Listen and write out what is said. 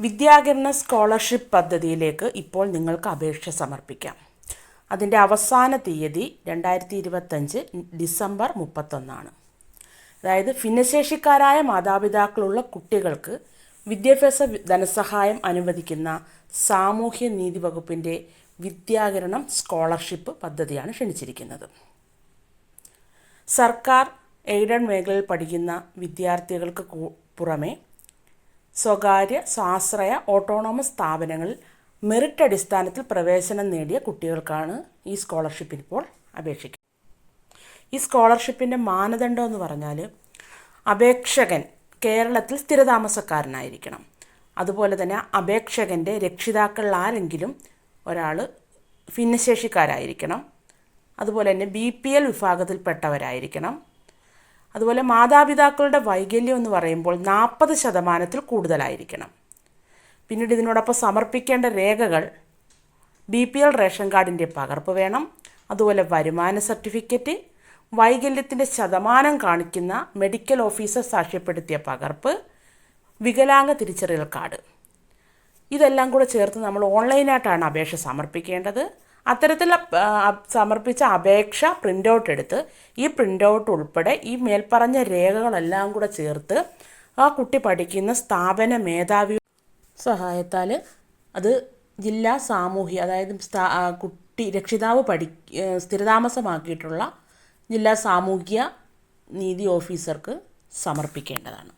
വിദ്യാകരണ scholarship പദ്ധതിയിലേക്ക് ഇപ്പോൾ നിങ്ങൾക്ക് അപേക്ഷ സമർപ്പിക്കാം. അതിന്റെ അവസാന തീയതി രണ്ടായിരത്തി ഇരുപത്തഞ്ച് ഡിസംബർ മുപ്പത്തൊന്നാണ്. അതായത് ഭിന്നശേഷിക്കാരായ മാതാപിതാക്കളുള്ള കുട്ടികൾക്ക് വിദ്യാഭ്യാസ ധനസഹായം അനുവദിക്കുന്ന സാമൂഹ്യ നീതി വകുപ്പിന്റെ വിദ്യാകരണം സ്കോളർഷിപ്പ് പദ്ധതിയാണ് ക്ഷണിച്ചിരിക്കുന്നത്. സർക്കാർ എയ്ഡഡ് മേഖലയിൽ പഠിക്കുന്ന വിദ്യാർത്ഥികൾക്ക് പുറമെ സ്വകാര്യ സ്വാശ്രയ ഓട്ടോണോമസ് സ്ഥാപനങ്ങളിൽ മെറിറ്റ് അടിസ്ഥാനത്തിൽ പ്രവേശനം നേടിയ കുട്ടികൾക്കാണ് ഈ സ്കോളർഷിപ്പിന് ഇപ്പോൾ അപേക്ഷിക്കുക ഈ സ്കോളർഷിപ്പിന്റെ മാനദണ്ഡം എന്ന് പറഞ്ഞാൽ അപേക്ഷകൻ കേരളത്തിൽ സ്ഥിരതാമസക്കാരനായിരിക്കണം. അതുപോലെ തന്നെ അപേക്ഷകന്റെ രക്ഷിതാക്കളിൽ ആരെങ്കിലും ഒരാൾ ഭിന്നശേഷിക്കാരായിരിക്കണം. അതുപോലെ തന്നെ ബി പി എൽ വിഭാഗത്തിൽപ്പെട്ടവരായിരിക്കണം. അതുപോലെ മാതാപിതാക്കളുടെ വൈകല്യം എന്ന് പറയുമ്പോൾ നാൽപ്പത് ശതമാനത്തിൽ കൂടുതലായിരിക്കണം. പിന്നീട് ഇതിനോടൊപ്പം സമർപ്പിക്കേണ്ട രേഖകൾ ബി പി എൽ റേഷൻ കാർഡിന്റെ പകർപ്പ് വേണം അതുപോലെ വരുമാന സർട്ടിഫിക്കറ്റ് വൈകല്യത്തിന്റെ ശതമാനം കാണിക്കുന്ന മെഡിക്കൽ ഓഫീസർ സാക്ഷ്യപ്പെടുത്തിയ പകർപ്പ് വികലാംഗ തിരിച്ചറിയൽ കാർഡ്. ഇതെല്ലാം കൂടെ ചേർത്ത് നമ്മൾ ഓൺലൈനായിട്ടാണ് അപേക്ഷ സമർപ്പിക്കേണ്ടത്. അത്തരത്തിൽ സമർപ്പിച്ച അപേക്ഷ പ്രിന്റ് ഔട്ട് എടുത്ത് ഈ പ്രിന്റ് ഔട്ട് ഉൾപ്പെടെ ഈ മേൽപ്പറഞ്ഞ രേഖകളെല്ലാം കൂടെ ചേർത്ത് ആ കുട്ടി പഠിക്കുന്ന സ്ഥാപന മേധാവി സഹായത്താൽ അത് ജില്ലാ സാമൂഹ്യ അതായത് കുട്ടി രക്ഷിതാവ് പഠി സ്ഥിരതാമസമാക്കിയിട്ടുള്ള ജില്ലാ സാമൂഹ്യ നീതി ഓഫീസർക്ക് സമർപ്പിക്കേണ്ടതാണ്.